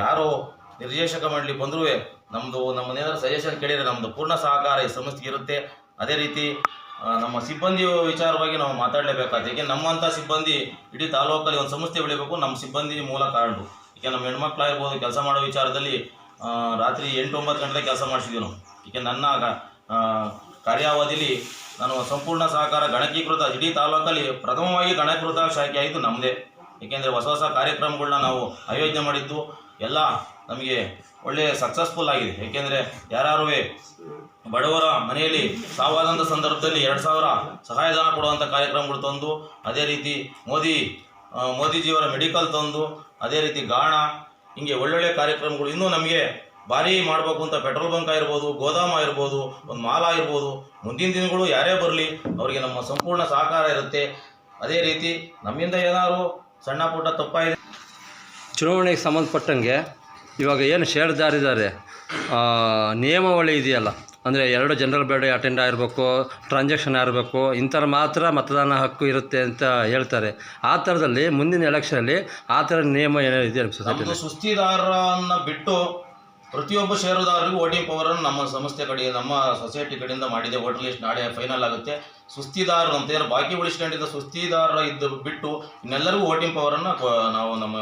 ಯಾರು ನಿರ್ದೇಶಕ ಮಂಡಳಿ ಬಂದರೂ ನಮ್ಮದು ನಮ್ಮ ಏನಾದರೂ ಸಜೆಷನ್ ಕೇಳಿದರೆ ನಮ್ಮದು ಪೂರ್ಣ ಸಹಕಾರ ಈ ಸಂಸ್ಥೆಗೆ ಇರುತ್ತೆ. ಅದೇ ರೀತಿ ನಮ್ಮ ಸಿಬ್ಬಂದಿ ವಿಚಾರವಾಗಿ ನಾವು ಮಾತಾಡಲೇಬೇಕಾಗುತ್ತೆ ಏಕೆ ನಮ್ಮಂಥ ಸಿಬ್ಬಂದಿ ಇಡೀ ತಾಲೂಕಲ್ಲಿ ಒಂದು ಸಂಸ್ಥೆ ಬೆಳಿಬೇಕು, ನಮ್ಮ ಸಿಬ್ಬಂದಿ ಮೂಲ ಕಾರಣರು. ಈಗ ನಮ್ಮ ಹೆಣ್ಮಕ್ಳಾಗಿರ್ಬೋದು ಕೆಲಸ ಮಾಡೋ ವಿಚಾರದಲ್ಲಿ ರಾತ್ರಿ ಎಂಟು ಒಂಬತ್ತು ಗಂಟೆಗೆ ಕೆಲಸ ಮಾಡಿಸಿದ್ವಿ ನಾವು. ಈಗ ನನ್ನ ಕಾರ್ಯಾವಧಿಯಲ್ಲಿ ನಾನು ಸಂಪೂರ್ಣ ಸಹಕಾರ ಗಣಕೀಕೃತ ಇಡೀ ತಾಲೂಕಲ್ಲಿ ಪ್ರಥಮವಾಗಿ ಗಣಕೀಕೃತ ಶಾಖೆ ಆಯಿತು ನಮ್ಮದೇ ಏಕೆಂದರೆ ಹೊಸ ಹೊಸ ಕಾರ್ಯಕ್ರಮಗಳನ್ನ ನಾವು ಆಯೋಜನೆ ಮಾಡಿದ್ದು ಎಲ್ಲ ನಮಗೆ ಒಳ್ಳೆಯ ಸಕ್ಸಸ್ಫುಲ್ ಆಗಿದೆ. ಏಕೆಂದರೆ ಯಾರು ಬಡವರ ಮನೆಯಲ್ಲಿ ಸಾವಾದಂಥ ಸಂದರ್ಭದಲ್ಲಿ ಎರಡು ಸಾವಿರ ಸಹಾಯಧನ ಕೊಡುವಂಥ ಕಾರ್ಯಕ್ರಮಗಳು ತಂದು, ಅದೇ ರೀತಿ ಮೋದಿ ಮೋದಿಜಿಯವರ ಮೆಡಿಕಲ್ ತಂದು, ಅದೇ ರೀತಿ ಗಾಣ, ಹಿಂಗೆ ಒಳ್ಳೊಳ್ಳೆ ಕಾರ್ಯಕ್ರಮಗಳು ಇನ್ನೂ ನಮಗೆ ಭಾರಿ ಮಾಡಬೇಕು ಅಂತ ಪೆಟ್ರೋಲ್ ಬಂಕ್ ಆಗಿರ್ಬೋದು, ಗೋದಾಮ ಆಗಿರ್ಬೋದು, ಒಂದು ಮಾಲ ಆಗಿರ್ಬೋದು, ಮುಂದಿನ ದಿನಗಳು ಯಾರೇ ಬರಲಿ ಅವರಿಗೆ ನಮ್ಮ ಸಂಪೂರ್ಣ ಸಹಕಾರ ಇರುತ್ತೆ. ಅದೇ ರೀತಿ ನಮ್ಮಿಂದ ಏನಾದರೂ ಸಣ್ಣ ಪುಟ್ಟ ತಪ್ಪಾಗಿದೆ ಚುನಾವಣೆಗೆ ಸಂಬಂಧಪಟ್ಟಂಗೆ ಇವಾಗ ಏನು ಶೇರ್ದಾರಿದ್ದಾರೆ ನಿಯಮಾವಳಿ ಇದೆಯಲ್ಲ ಅಂದರೆ ಎರಡು ಜನರಲ್ ಬಾಡಿ ಅಟೆಂಡ್ ಆಗಿರಬೇಕು ಟ್ರಾನ್ಸಾಕ್ಷನ್ ಆಗಿರಬೇಕು ಇಂಥರ ಮಾತ್ರ ಮತದಾನ ಹಕ್ಕು ಇರುತ್ತೆ ಅಂತ ಹೇಳ್ತಾರೆ. ಆ ಥರದಲ್ಲಿ ಮುಂದಿನ ಎಲೆಕ್ಷನಲ್ಲಿ ಆ ಥರ ನಿಯಮ ಏನೋ ಇದೆ ಸುಸ್ತಿದಾರನ್ನು ಬಿಟ್ಟು ಪ್ರತಿಯೊಬ್ಬ ಷೇರುದಾರರಿಗೂ ವೋಟಿಂಗ್ ಪವರನ್ನು ನಮ್ಮ ಸಂಸ್ಥೆ ಕಡೆ ನಮ್ಮ ಸೊಸೈಟಿ ಕಡೆಯಿಂದ ಮಾಡಿದೆ. ವೋಟರ್ ಲಿಸ್ಟ್ ನಾಳೆ ಫೈನಲ್ ಆಗುತ್ತೆ. ಸುಸ್ತಿದಾರರು ಅಂತ ಏನು ಬಾಕಿ ಉಳಿಸ್ಕೊಂಡಿದ್ದ ಸುಸ್ತಿದಾರರ ಇದ್ದು ಬಿಟ್ಟು ಇನ್ನೆಲ್ಲರಿಗೂ ವೋಟಿಂಗ್ ಪವರನ್ನು ನಾವು ನಮ್ಮ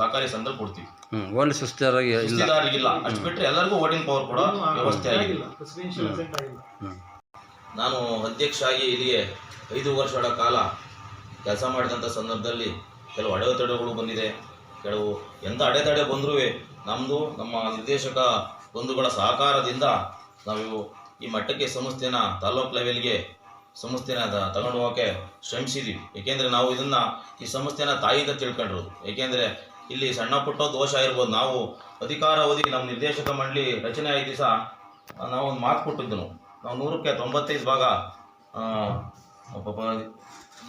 ಸಹಕಾರಿ ಸಂಘ ಕೊಡ್ತೀವಿ. ಒಂದು ಓನ್ಲಿ ಸುಸ್ತಿದಾರಿಗೆ ಇಲ್ಲ. ಸುಸ್ತಿದಾರರಿಗಿಲ್ಲ ಅಷ್ಟು ಬಿಟ್ಟರೆ ಎಲ್ಲರಿಗೂ ವೋಟಿಂಗ್ ಪವರ್ ಕೊಡೋ ವ್ಯವಸ್ಥೆ ಆಗಿದೆ. ನಾನು ಅಧ್ಯಕ್ಷ ಆಗಿ ಇಲ್ಲಿಗೆ ಐದು ವರ್ಷಗಳ ಕಾಲ ಕೆಲಸ ಮಾಡಿದಂಥ ಸಂದರ್ಭದಲ್ಲಿ ಕೆಲವು ಅಡೆತಡೆಗಳು ಬಂದಿದೆ. ಕೆಲವು ಎಂಥ ಅಡೆತಡೆ ಬಂದರೂ ನಮ್ಮದು ನಮ್ಮ ನಿರ್ದೇಶಕ ಬಂಧುಗಳ ಸಹಕಾರದಿಂದ ನಾವು ಈ ಮಟ್ಟಕ್ಕೆ ಸಂಸ್ಥೆನ ತಾಲೂಕು ಲೆವೆಲ್ಗೆ ಸಂಸ್ಥೆನ ತಗೊಂಡು ಹೋಗೋಕೆ ಶ್ರಮಿಸಿದ್ದೀವಿ ಏಕೆಂದರೆ ನಾವು ಇದನ್ನು ಈ ಸಂಸ್ಥೆನ ತಾಯಿಯಿಂದ ತಿಳ್ಕೊಂಡಿರೋದು ಏಕೆಂದರೆ ಇಲ್ಲಿ ಸಣ್ಣ ಪುಟ್ಟ ದೋಷ ಇರ್ಬೋದು. ನಾವು ಅಧಿಕಾರ ಅಧಿಕಾರಾವಧಿ ನಮ್ಮ ನಿರ್ದೇಶಕ ಮಂಡಳಿ ರಚನೆ ಆಯ್ತು ದಿವಸ ನಾವು ಒಂದು ಮಾತು ಕೊಟ್ಟಿದ್ದು ನಾವು ನೂರಕ್ಕೆ ತೊಂಬತ್ತೈದು ಭಾಗ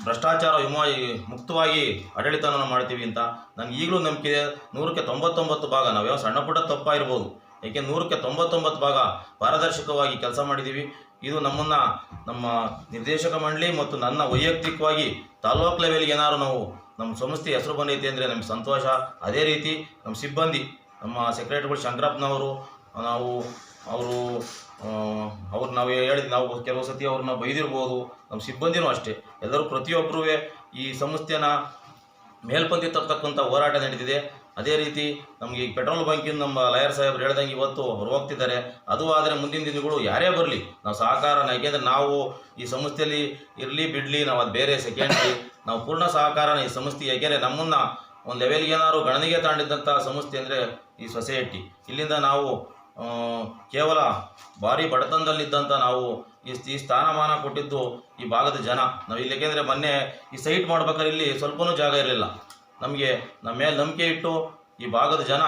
ಭ್ರಷ್ಟಾಚಾರ ವಿಮಾ ಮುಕ್ತವಾಗಿ ಆಡಳಿತವನ್ನು ಮಾಡ್ತೀವಿ ಅಂತ ನನಗೆ ಈಗಲೂ ನಂಬಿಕೆ ಇದೆ. ನೂರಕ್ಕೆ ತೊಂಬತ್ತೊಂಬತ್ತು ಭಾಗ ನಾವು ಯಾವ ಸಣ್ಣ ಪುಟ್ಟ ಇರ್ಬೋದು ಏಕೆ ನೂರಕ್ಕೆ ತೊಂಬತ್ತೊಂಬತ್ತು ಭಾಗ ಪಾರದರ್ಶಕವಾಗಿ ಕೆಲಸ ಮಾಡಿದ್ದೀವಿ ಇದು ನಮ್ಮನ್ನು, ನಮ್ಮ ನಿರ್ದೇಶಕ ಮಂಡಳಿ ಮತ್ತು ನನ್ನ ವೈಯಕ್ತಿಕವಾಗಿ ತಾಲ್ಲೂಕು ಲೆವೆಲ್ಗೆ ಏನಾದ್ರು ನಾವು ನಮ್ಮ ಸಂಸ್ಥೆ ಹೆಸರು ಬಂದೈತೆ ಅಂದರೆ ನಮಗೆ ಸಂತೋಷ. ಅದೇ ರೀತಿ ನಮ್ಮ ಸಿಬ್ಬಂದಿ, ನಮ್ಮ ಸೆಕ್ರೆಟರಿಗಳು ಶಂಕರಪ್ಪನವರು, ನಾವು ಅವರು ಅವ್ರು ನಾವು ಹೇಳಿದ್ವಿ ನಾವು ಕೆಲವು ಸತಿ ಅವ್ರನ್ನ ಬೈದಿರ್ಬೋದು ನಮ್ಮ ಸಿಬ್ಬಂದಿನೂ ಅಷ್ಟೇ. ಎಲ್ಲರೂ ಪ್ರತಿಯೊಬ್ಬರೂ ಈ ಸಂಸ್ಥೆನ ಮೇಲ್ಪಂದಿ ತರ್ತಕ್ಕಂಥ ಹೋರಾಟ ನಡೆದಿದೆ ಅದೇ ರೀತಿ ನಮಗೆ ಈ ಪೆಟ್ರೋಲ್ ಬಂಕಿನ ನಮ್ಮ ಲಯರ್ ಸಾಹೇಬ್ರು ಹೇಳ್ದಂಗೆ ಇವತ್ತು ಹೊರ ಹೋಗ್ತಿದ್ದಾರೆ. ಅದು ಆದರೆ ಮುಂದಿನ ದಿನಗಳು ಯಾರೇ ಬರಲಿ, ನಾವು ಸಹಕಾರ ಯಾಕೆಂದರೆ ನಾವು ಈ ಸಂಸ್ಥೆಯಲ್ಲಿ ಇರಲಿ, ಬಿಡಲಿ, ನಾವು ಅದು ಬೇರೆ ಸೆಕೆಂಡ್ಲಿ ನಾವು ಪೂರ್ಣ ಸಹಕಾರನ ಈ ಸಂಸ್ಥೆ, ಯಾಕೆಂದರೆ ನಮ್ಮನ್ನು ಒಂದು ಲೆವೆಲ್ಗೆ ಏನಾದ್ರು ಗಣನೆಗೆ ತಾಂಡಿದ್ದಂಥ ಸಂಸ್ಥೆ ಅಂದರೆ ಈ ಸೊಸೈಟಿ. ಇಲ್ಲಿಂದ ನಾವು ಕೇವಲ ಭಾರಿ ಬಡತನದಲ್ಲಿದ್ದಂಥ ನಾವು ಈ ಈ ಸ್ಥಾನಮಾನ ಕೊಟ್ಟಿದ್ದು ಈ ಭಾಗದ ಜನ. ನಾವು ಇಲ್ಲಿ ಯಾಕೆಂದರೆ ಮೊನ್ನೆ ಈ ಸೈಟ್ ಮಾಡ್ಬೇಕಾದ್ರೆ ಇಲ್ಲಿ ಸ್ವಲ್ಪನೂ ಜಾಗ ಇರಲಿಲ್ಲ. ನಮಗೆ ನಮ್ಮ ಮೇಲೆ ನಂಬಿಕೆ ಇಟ್ಟು ಈ ಭಾಗದ ಜನ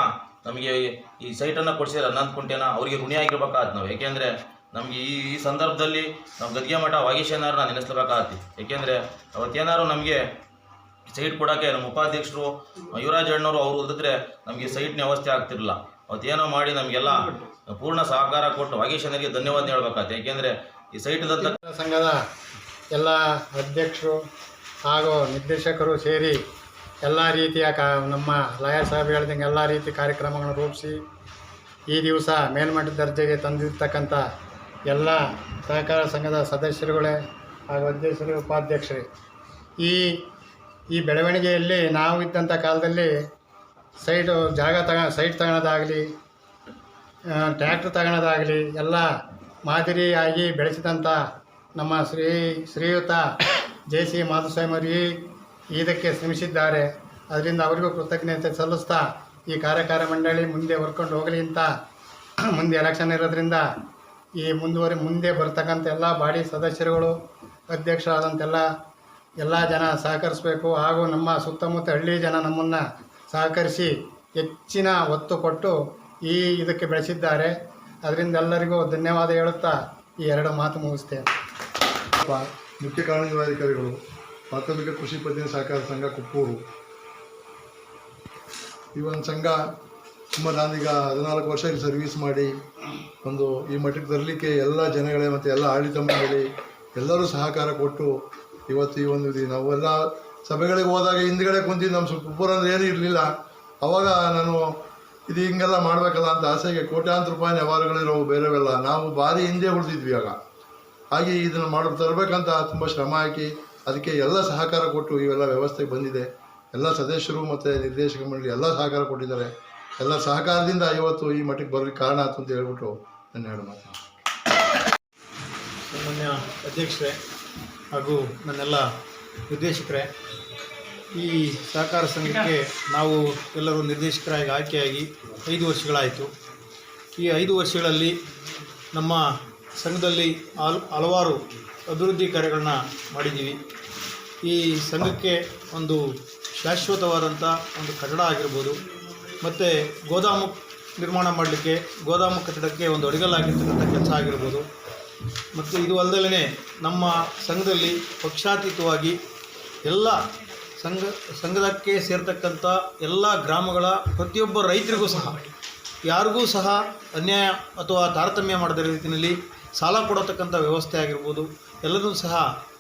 ನಮಗೆ ಈ- ಸೈಟನ್ನು ಕೊಡಿಸಿದ್ರೆ. ಅನಂತ ಕುಂಟೆನ ಅವರಿಗೆ ಋಣಿಯಾಗಿರ್ಬೇಕಾಗತ್ತೆ ನಾವು. ಏಕೆಂದರೆ ನಮಗೆ ಈ ಈ ಸಂದರ್ಭದಲ್ಲಿ ನಾವು ಗದ್ಗೆ ಮಠ ವಾಗೀಶನಾರನ್ನ ನೆನೆಸ್ಲೇಬೇಕಾಗತ್ತೆ ಏಕೆಂದರೆ ಅವತ್ತೇನಾದ್ರು ನಮಗೆ ಸೈಟ್ ಕೊಡೋಕ್ಕೆ ನಮ್ಮ ಉಪಾಧ್ಯಕ್ಷರು ಯುವರಾಜ್ ಅಣ್ಣವರು ಅವರು ಇದ್ದರೆ ನಮಗೆ ಸೈಟ್ನ ವ್ಯವಸ್ಥೆ ಆಗ್ತಿರಲಿಲ್ಲ. ಅವತ್ತೇನೋ ಮಾಡಿ ನಮಗೆಲ್ಲ ಪೂರ್ಣ ಸಹಕಾರ ಕೊಟ್ಟು ವಾಗೇಶನರಿಗೆ ಧನ್ಯವಾದ ಹೇಳ್ಬೇಕಾಗ್ತದೆ ಯಾಕೆಂದರೆ ಈ ಸೈಟ್ ಇದ್ದಂಥ ಸಂಘದ ಎಲ್ಲ ಅಧ್ಯಕ್ಷರು ಹಾಗೂ ನಿರ್ದೇಶಕರು ಸೇರಿ ಎಲ್ಲ ರೀತಿಯ ಕಾ ನಮ್ಮ ಲಾಯರ್ ಸಾಹೇಬ್ ಹೇಳ್ದಂಗೆ ಎಲ್ಲ ರೀತಿ ಕಾರ್ಯಕ್ರಮಗಳನ್ನು ರೂಪಿಸಿ ಈ ದಿವಸ ಮೇಲ್ಮಟ್ಟದ ದರ್ಜೆಗೆ ತಂದಿರ್ತಕ್ಕಂಥ ಎಲ್ಲ ಸಹಕಾರ ಸಂಘದ ಸದಸ್ಯರುಗಳೇ ಹಾಗೂ ಅಧ್ಯಕ್ಷರು ಉಪಾಧ್ಯಕ್ಷರೇ. ಈ ಈ ಬೆಳವಣಿಗೆಯಲ್ಲಿ ನಾವು ಇದ್ದಂಥ ಕಾಲದಲ್ಲಿ ಸೈಟು ಜಾಗ ತಗ, ಸೈಟ್ ತಗೊಳೋದಾಗಲಿ ಟ್ರ್ಯಾಕ್ಟ್ರ್ ತಗೊಳೋದಾಗಲಿ, ಎಲ್ಲ ಮಾದರಿಯಾಗಿ ಬೆಳೆಸಿದಂಥ ನಮ್ಮ ಶ್ರೀ, ಶ್ರೀಯುತ ಜೆ ಸಿ ಮಾಧುಸ್ವಾಮಿಯವರು ಈ, ಇದಕ್ಕೆ ಶ್ರಮಿಸಿದ್ದಾರೆ. ಅದರಿಂದ ಅವರಿಗೂ ಕೃತಜ್ಞತೆ ಸಲ್ಲಿಸ್ತಾ ಈ ಕಾರ್ಯಕಾರ ಮಂಡಳಿ ಮುಂದೆ ಹೊರ್ಕೊಂಡು ಹೋಗಲಿ ಅಂತ ಮುಂದೆ ಎಲೆಕ್ಷನ್ ಇರೋದ್ರಿಂದ ಈ ಮುಂದುವರಿ, ಮುಂದೆ ಬರ್ತಕ್ಕಂಥ ಎಲ್ಲ ಬಾಡಿ ಸದಸ್ಯರುಗಳು ಅಧ್ಯಕ್ಷರಾದಂತೆಲ್ಲ ಎಲ್ಲ ಜನ ಸಹಕರಿಸಬೇಕು. ಹಾಗೂ ನಮ್ಮ ಸುತ್ತಮುತ್ತ ಹಳ್ಳಿ ಜನ ನಮ್ಮನ್ನು ಸಹಕರಿಸಿ ಹೆಚ್ಚಿನ ಒತ್ತು ಕೊಟ್ಟು ಈ ಇದಕ್ಕೆ ಬೆಳೆಸಿದ್ದಾರೆ. ಅದರಿಂದ ಎಲ್ಲರಿಗೂ ಧನ್ಯವಾದ ಹೇಳುತ್ತಾ ಈ ಎರಡು ಮಾತು ಮುಗಿಸ್ತೇನೆ. ಮುಖ್ಯ ಕಾನೂನುಗಳಾಧಿಕಾರಿಗಳು ಪ್ರಾಥಮಿಕ ಕೃಷಿ ಪತ್ತಿನ ಸಹಕಾರ ಸಂಘ ಕುಪ್ಪೂರು. ಈ ಒಂದು ಸಂಘ ತುಂಬ ನಾನೀಗ ಹದಿನಾಲ್ಕು ವರ್ಷ ಇಲ್ಲಿ ಸರ್ವಿಸ್ ಮಾಡಿ, ಒಂದು ಈ ಮಟ್ಟಕ್ಕೆ ತರಲಿಕ್ಕೆ ಎಲ್ಲ ಜನಗಳೇ ಮತ್ತು ಎಲ್ಲ ಆಡಳಿತ ಮಂಡಳಿ ಎಲ್ಲರೂ ಸಹಕಾರ ಕೊಟ್ಟು ಇವತ್ತು ಈ ಒಂದು ನಾವೆಲ್ಲ ಸಭೆಗಳಿಗೆ ಹೋದಾಗ ಹಿಂದ್ಗಡೆ ಕುಂತಿದ್ದು ನಮ್ಮ ಸ್ವಲ್ಪ ಉಪ್ಪುರ ಅಂದ್ರೆ ಏನೂ ಇರಲಿಲ್ಲ. ಅವಾಗ ನಾನು, ಇದು ಹಿಂಗೆಲ್ಲ ಮಾಡಬೇಕಲ್ಲ ಅಂತ ಆಸೆಗೆ ಕೋಟ್ಯಾಂತರ ರೂಪಾಯಿ ವ್ಯವಹಾರಗಳಿರೋ ಬೇರೆವೆಲ್ಲ. ನಾವು ಭಾರಿ ಹಿಂದೆ ಉಳಿದಿದ್ವಿ ಆಗ. ಹಾಗೆ ಇದನ್ನು ಮಾಡಿ ತರಬೇಕಂತ ತುಂಬ ಶ್ರಮ ಹಾಕಿ ಅದಕ್ಕೆ ಎಲ್ಲ ಸಹಕಾರ ಕೊಟ್ಟು ಇವೆಲ್ಲ ವ್ಯವಸ್ಥೆಗೆ ಬಂದಿದೆ. ಎಲ್ಲ ಸದಸ್ಯರು ಮತ್ತು ನಿರ್ದೇಶಕ ಮಂಡಳಿ ಎಲ್ಲ ಸಹಕಾರ ಕೊಟ್ಟಿದ್ದಾರೆ. ಎಲ್ಲ ಸಹಕಾರದಿಂದ ಇವತ್ತು ಈ ಮಟ್ಟಿಗೆ ಬರಲಿಕ್ಕೆ ಕಾರಣ ಆಯ್ತು ಅಂತ ಹೇಳ್ಬಿಟ್ಟು ನನ್ನ ಎರಡು ಮಾತು ಸಾಮಾನ್ಯ ಅಧ್ಯಕ್ಷರೇ ಹಾಗೂ ನನ್ನೆಲ್ಲ ನಿರ್ದೇಶಕರೇ, ಈ ಸಹಕಾರ ಸಂಘಕ್ಕೆ ನಾವು ಎಲ್ಲರೂ ನಿರ್ದೇಶಕರಾಗಿ ಆಯ್ಕೆಯಾಗಿ ಐದು ವರ್ಷಗಳಾಯಿತು. ಈ ಐದು ವರ್ಷಗಳಲ್ಲಿ ನಮ್ಮ ಸಂಘದಲ್ಲಿ ಹಲ್, ಹಲವಾರು ಅಭಿವೃದ್ಧಿ ಕಾರ್ಯಗಳನ್ನ ಮಾಡಿದ್ದೀವಿ. ಈ ಸಂಘಕ್ಕೆ ಒಂದು ಶಾಶ್ವತವಾದಂಥ ಒಂದು ಕಟ್ಟಡ ಆಗಿರ್ಬೋದು, ಮತ್ತು ಗೋದಾಮು ನಿರ್ಮಾಣ ಮಾಡಲಿಕ್ಕೆ, ಗೋದಾಮು ಕಟ್ಟಡಕ್ಕೆ ಒಂದು ಅಡಿಗಲ್ಲಾಗಿರ್ತಕ್ಕಂಥ ಕೆಲಸ ಆಗಿರ್ಬೋದು. ಮತ್ತು ಇದು ಅಲ್ಲದೇ ನಮ್ಮ ಸಂಘದಲ್ಲಿ ಪಕ್ಷಾತೀತವಾಗಿ ಎಲ್ಲ ಸಂಘ, ಸಂಘದಕ್ಕೆ ಸೇರ್ತಕ್ಕಂಥ ಎಲ್ಲ ಗ್ರಾಮಗಳ ಪ್ರತಿಯೊಬ್ಬ ರೈತರಿಗೂ ಸಹ, ಯಾರಿಗೂ ಸಹ ಅನ್ಯಾಯ ಅಥವಾ ತಾರತಮ್ಯ ಮಾಡದ ರೀತಿಯಲ್ಲಿ ಸಾಲ ಕೊಡತಕ್ಕಂಥ ವ್ಯವಸ್ಥೆ ಆಗಿರ್ಬೋದು. ಎಲ್ಲದೂ ಸಹ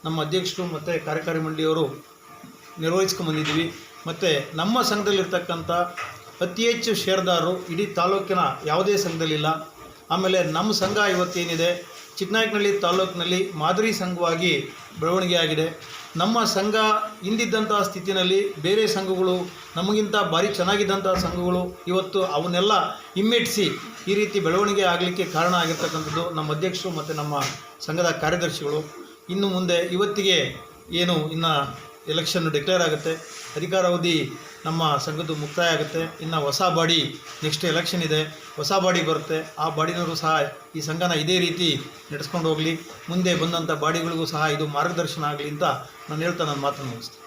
ನಮ್ಮ ಅಧ್ಯಕ್ಷರು ಮತ್ತು ಕಾರ್ಯಕಾರಿ ಮಂಡಳಿಯವರು ನಿರ್ವಹಿಸ್ಕೊಂಬಂದಿದ್ದೀವಿ ಮತ್ತು ನಮ್ಮ ಸಂಘದಲ್ಲಿರ್ತಕ್ಕಂಥ ಅತಿ ಹೆಚ್ಚು ಷೇರ್ದಾರರು ಇಡೀ ತಾಲೂಕಿನ ಯಾವುದೇ ಸಂಘದಲ್ಲಿಲ್ಲ. ಆಮೇಲೆ ನಮ್ಮ ಸಂಘ ಇವತ್ತೇನಿದೆ? ಚಿಕ್ಕನಾಯಕನಹಳ್ಳಿ ತಾಲೂಕಿನಲ್ಲಿ ಮಾದರಿ ಸಂಘವಾಗಿ ಬೆಳವಣಿಗೆಯಾಗಿದೆ. ನಮ್ಮ ಸಂಘ ಹಿಂದಿದ್ದಂಥ ಸ್ಥಿತಿನಲ್ಲಿ ಬೇರೆ ಸಂಘಗಳು, ನಮಗಿಂತ ಭಾರಿ ಚೆನ್ನಾಗಿದ್ದಂಥ ಸಂಘಗಳು ಇವತ್ತು ಅವನ್ನೆಲ್ಲ ಹಿಮ್ಮೆಟ್ಟಿಸಿ ಈ ರೀತಿ ಬೆಳವಣಿಗೆ ಆಗಲಿಕ್ಕೆ ಕಾರಣ ಆಗಿರ್ತಕ್ಕಂಥದ್ದು ನಮ್ಮ ಅಧ್ಯಕ್ಷರು ಮತ್ತು ನಮ್ಮ ಸಂಘದ ಕಾರ್ಯದರ್ಶಿಗಳು. ಇನ್ನು ಮುಂದೆ ಇವತ್ತಿಗೆ ಏನು ಇನ್ನು ಎಲೆಕ್ಷನ್ ಡಿಕ್ಲೇರ್ ಆಗುತ್ತೆ. ಅಧಿಕಾರಾವಧಿ ನಮ್ಮ ಸಂಘದ್ದು ಮುಕ್ತಾಯ ಆಗುತ್ತೆ. ಇನ್ನು ಹೊಸ ಬಾಡಿ ನೆಕ್ಸ್ಟ್ ಎಲೆಕ್ಷನ್ ಇದೆ. ಹೊಸ ಬಾಡಿ ಬರುತ್ತೆ. ಆ ಬಾಡಿನವರು ಸಹ ಈ ಸಂಘನ ಇದೇ ರೀತಿ ನಡೆಸ್ಕೊಂಡು ಹೋಗಲಿ. ಮುಂದೆ ಬಂದಂಥ ಬಾಡಿಗಳಿಗೂ ಸಹ ಇದು ಮಾರ್ಗದರ್ಶನ ಆಗಲಿ ಅಂತ ನಾನು ಹೇಳ್ತಾ ನನ್ನ ಮಾತನ್ನು ಮುಗಿಸ್ತೀನಿ.